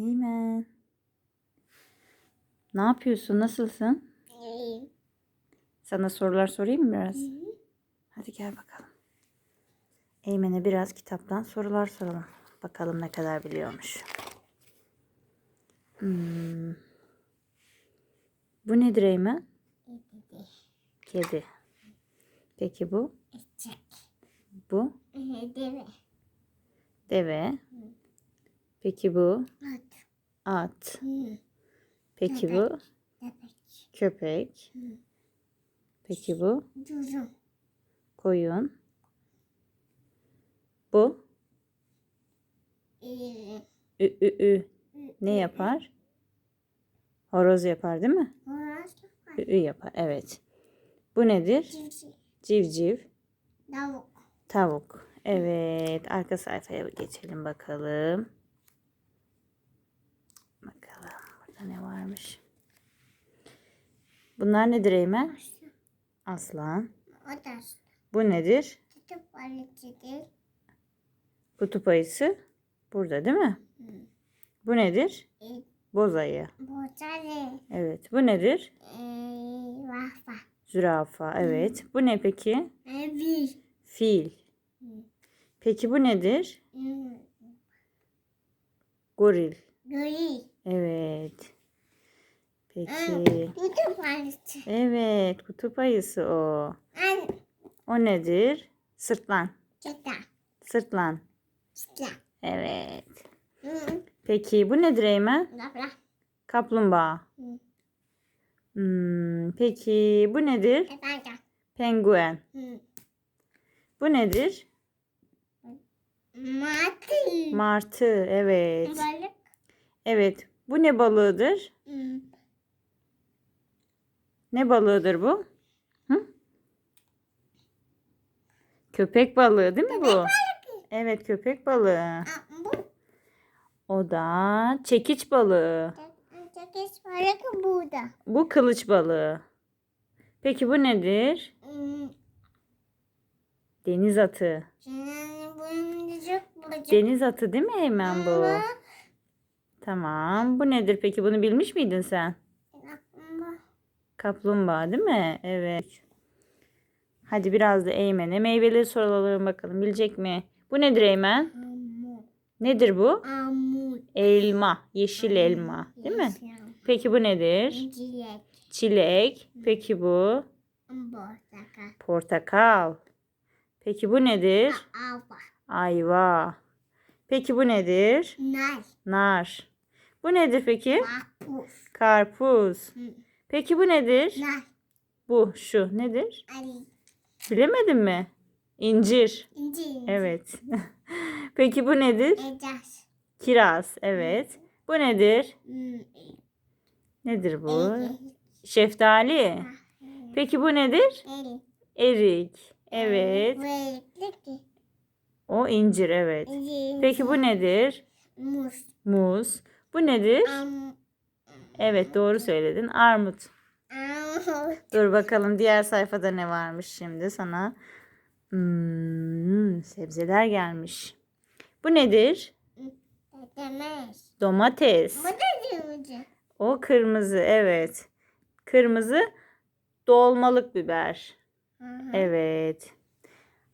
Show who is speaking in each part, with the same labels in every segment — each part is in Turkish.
Speaker 1: Eymen. Ne yapıyorsun? Nasılsın?
Speaker 2: İyiyim.
Speaker 1: Sana sorular sorayım mı biraz? Hadi gel bakalım. Eymen'e biraz kitaptan sorular soralım. Bakalım ne kadar biliyormuş. Hmm. Bu nedir Eymen? Kedi. Peki bu?
Speaker 2: Eşek.
Speaker 1: Bu?
Speaker 2: Deve.
Speaker 1: Deve. Peki bu?
Speaker 2: At.
Speaker 1: At. Peki bu?
Speaker 2: Köpek.
Speaker 1: Köpek. Peki bu? Koyun. Bu?
Speaker 2: İyi.
Speaker 1: Ü ü ü. Ne yapar? Horoz yapar değil mi?
Speaker 2: Horoz.
Speaker 1: Ü ü yapar. Evet. Bu nedir?
Speaker 2: Civciv. Tavuk.
Speaker 1: Tavuk. Evet. Arka sayfaya geçelim bakalım. Bakalım. Burada ne varmış? Bunlar nedir Eymen? Aslan.
Speaker 2: O da
Speaker 1: Bu nedir?
Speaker 2: tutup balıkçıdır.
Speaker 1: Kutup ayısı. Burada değil mi? Bu nedir?
Speaker 2: İyi.
Speaker 1: Boz ayı.
Speaker 2: Boğaçarı.
Speaker 1: Evet. Bu nedir?
Speaker 2: Vafa.
Speaker 1: Zürafa. Evet. Bu ne peki?
Speaker 2: Evi.
Speaker 1: Fil. Peki bu nedir? Goril.
Speaker 2: Gri.
Speaker 1: Evet. Peki.
Speaker 2: Tutup balıkçı.
Speaker 1: Evet. Kutup ayısı o. O nedir? Sırtlan. Sırtlan.
Speaker 2: Sıla.
Speaker 1: Evet.
Speaker 2: Hı.
Speaker 1: Peki bu nedir Eymen? Kaplumbağa.
Speaker 2: Hı.
Speaker 1: Hmm, peki bu nedir?
Speaker 2: Efendim.
Speaker 1: Penguen.
Speaker 2: Hı.
Speaker 1: Bu nedir?
Speaker 2: Mati.
Speaker 1: Martı. Evet.
Speaker 2: Balık.
Speaker 1: Evet. Bu ne balığıdır?
Speaker 2: Hı.
Speaker 1: Ne balığıdır bu? Hı? Köpek balığı değil mi bu? Evet köpek balığı.
Speaker 2: Bu
Speaker 1: O da çekiç balığı.
Speaker 2: Çekiç balık burada.
Speaker 1: Bu kılıç balığı. Peki bu nedir?
Speaker 2: Hmm,
Speaker 1: Deniz atı.
Speaker 2: Bunun.
Speaker 1: Deniz atı değil mi Eymen bu? Tamam. Bu nedir peki? Bunu bilmiş miydin sen? Kaplumbağa değil mi? Evet. Hadi biraz da Eymen'e meyveleri soralım bakalım. Bilecek mi? Bu nedir Eymen?
Speaker 2: Amut.
Speaker 1: Nedir bu?
Speaker 2: Amut.
Speaker 1: Elma. Yeşil elma. Değil mi? Peki bu nedir?
Speaker 2: Çilek.
Speaker 1: Çilek. Peki bu?
Speaker 2: Portakal.
Speaker 1: Portakal. Peki bu nedir?
Speaker 2: Ava.
Speaker 1: Ayva. Peki bu nedir?
Speaker 2: Nar.
Speaker 1: Nar. Bu nedir peki?
Speaker 2: Makbuz.
Speaker 1: Karpuz.
Speaker 2: Hı.
Speaker 1: Peki bu nedir?
Speaker 2: Nar.
Speaker 1: Bu, şu nedir?
Speaker 2: Ali.
Speaker 1: Bilemedin mi? İncir.
Speaker 2: İnci.
Speaker 1: Evet. Peki bu nedir?
Speaker 2: Ecaz.
Speaker 1: Kiraz. Evet. Bu nedir?
Speaker 2: Hmm.
Speaker 1: Nedir bu?
Speaker 2: Eli.
Speaker 1: Şeftali. Peki bu nedir?
Speaker 2: Eli.
Speaker 1: Erik. Evet.
Speaker 2: Bu.
Speaker 1: O incir evet.
Speaker 2: İnci.
Speaker 1: Peki bu nedir?
Speaker 2: Muz.
Speaker 1: Muz. Bu nedir?
Speaker 2: Am.
Speaker 1: Evet doğru söyledin. Armut. Dur bakalım diğer sayfada ne varmış şimdi sana. Hmm, sebzeler gelmiş. Bu nedir? Domates.
Speaker 2: Diyordu.
Speaker 1: O kırmızı evet. Kırmızı dolmalık biber. Evet.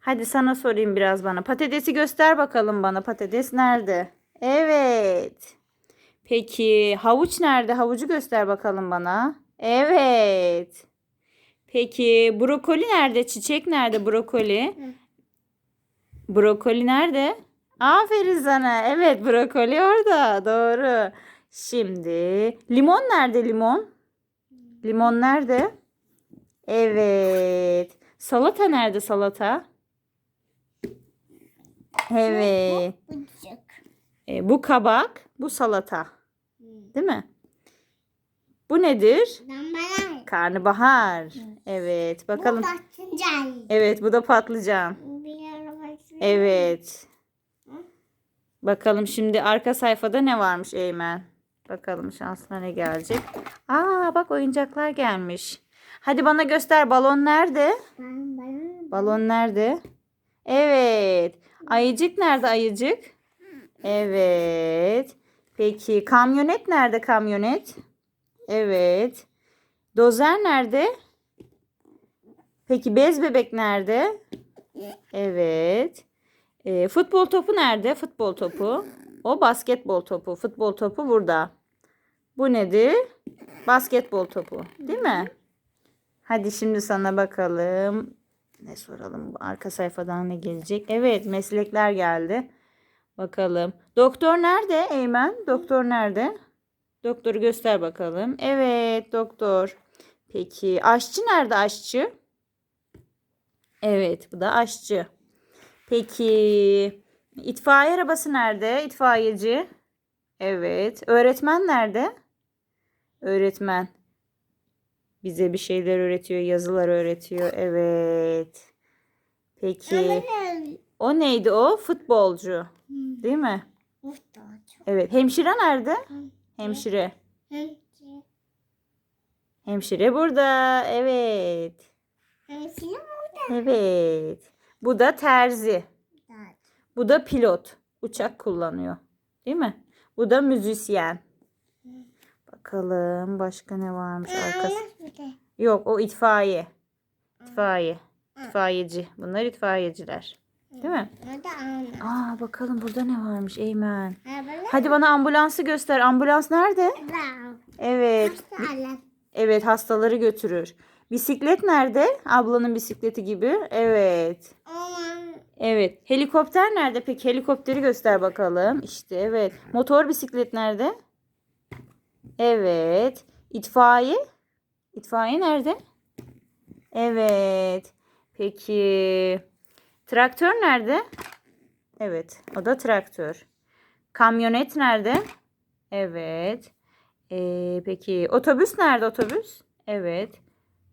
Speaker 1: Hadi sana sorayım biraz bana. Patatesi göster bakalım bana. Patates nerede? Evet. Peki havuç nerede? Havucu göster bakalım bana. Evet. Peki brokoli nerede? Çiçek nerede brokoli? Brokoli nerede? Aferin sana. Evet brokoli orada. Doğru. Şimdi limon nerede limon? Limon nerede? Evet. Salata nerede salata? Evet. E, bu kabak, bu salata. Değil mi? Bu nedir?
Speaker 2: Dambalar.
Speaker 1: Karnabahar. Evet. Bakalım.
Speaker 2: Bu patlıcan.
Speaker 1: Evet, bu da patlıcan. Evet. Bakalım şimdi arka sayfada ne varmış Eymen? Bakalım şansına ne gelecek. Aa bak oyuncaklar gelmiş. Hadi bana göster balon nerede? Balon nerede? Evet. Ayıcık nerede ayıcık? Evet. Peki kamyonet nerede kamyonet? Evet. Dozer nerede? Peki bez bebek nerede? Evet. Ee, futbol topu nerede? Futbol topu. O basketbol topu. Futbol topu burada. Bu nedir? Basketbol topu. Değil mi? Hadi şimdi sana bakalım. Ne soralım? Arka sayfadan ne gelecek? Evet, meslekler geldi. Bakalım. Doktor nerede Eymen? Doktor nerede? Doktoru göster bakalım. Evet, doktor. Peki aşçı nerede aşçı? Evet, bu da aşçı. Peki itfaiye arabası nerede? İtfaiyeci. Evet. Öğretmen nerede? Öğretmen. Bize bir şeyler öğretiyor, yazılar öğretiyor. Evet. Peki o neydi o? Futbolcu. Değil mi? Evet. Hemşire nerede? Hemşire. Hemşire burada. Evet. Evet. Bu da terzi. Bu da pilot. Uçak kullanıyor. Değil mi? Bu da müzisyen. Bakalım başka ne varmış arkası. Yok o itfaiye. İtfaiye. İtfaiyeci. Bunlar itfaiyeciler. Değil mi? Aa bakalım burada ne varmış Eymen. Hadi bana ambulansı göster. Ambulans nerede? Evet. Evet hastaları götürür. Bisiklet nerede? Ablanın bisikleti gibi. Evet. Evet. Helikopter nerede? Peki helikopteri göster bakalım. İşte evet. Motor bisiklet nerede? Evet. İtfaiye? İtfaiye nerede? Evet. Peki traktör nerede? Evet. O da traktör. Kamyonet nerede? Evet. Ee, peki otobüs nerede otobüs? Evet.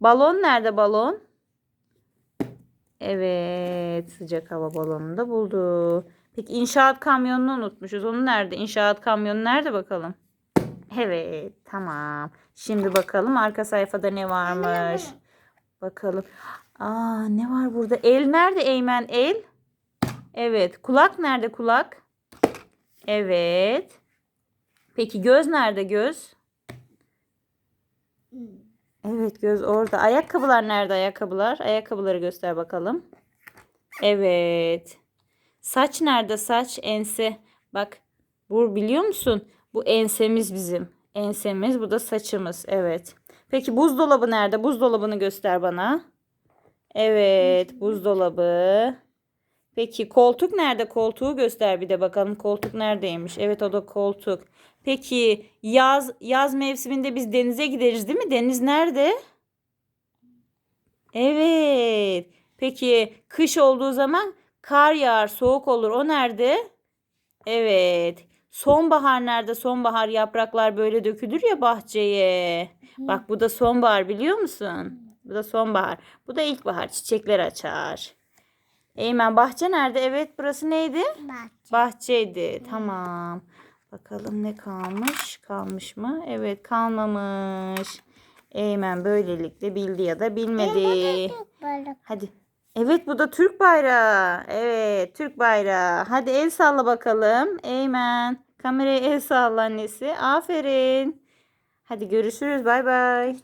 Speaker 1: Balon nerede balon? Evet. Sıcak hava balonunu da buldu. Peki inşaat kamyonunu unutmuşuz. Onu nerede? İnşaat kamyonu nerede bakalım? Evet. Tamam. Şimdi bakalım arka sayfada ne varmış. Bakalım. Aa ne var burada? El nerede Eymen? El. Evet. Kulak nerede kulak? Evet. Peki göz nerede göz? Evet göz orada. Ayakkabılar nerede ayakkabılar? Ayakkabıları göster bakalım. Evet. Saç nerede saç? Ense. Bak bu biliyor musun? Bu ensemiz bizim. Ensemiz bu da saçımız. Evet. Peki buzdolabı nerede? Buzdolabını göster bana. Evet buzdolabı. Peki koltuk nerede? Koltuğu göster bir de bakalım. Koltuk neredeymiş? Evet o da koltuk. Peki yaz yaz mevsiminde biz denize gideriz değil mi? Deniz nerede? Evet. Peki kış olduğu zaman kar yağar, soğuk olur. O nerede? Evet. Sonbahar nerede? Sonbahar yapraklar böyle dökülür ya bahçeye. Bak bu da sonbahar biliyor musun? Bu da sonbahar. Bu da ilkbahar. Çiçekler açar. Eymen bahçe nerede? Evet burası neydi? Bahçeydi. Tamam. Bakalım ne kalmış? Kalmış mı? Evet kalmamış. Eymen böylelikle bildi ya da bilmedi. Hadi. Evet bu da Türk bayrağı. Evet Türk bayrağı. Hadi el salla bakalım. Eymen. Kameraya el salla annesi. Aferin. Hadi görüşürüz. Bay bay.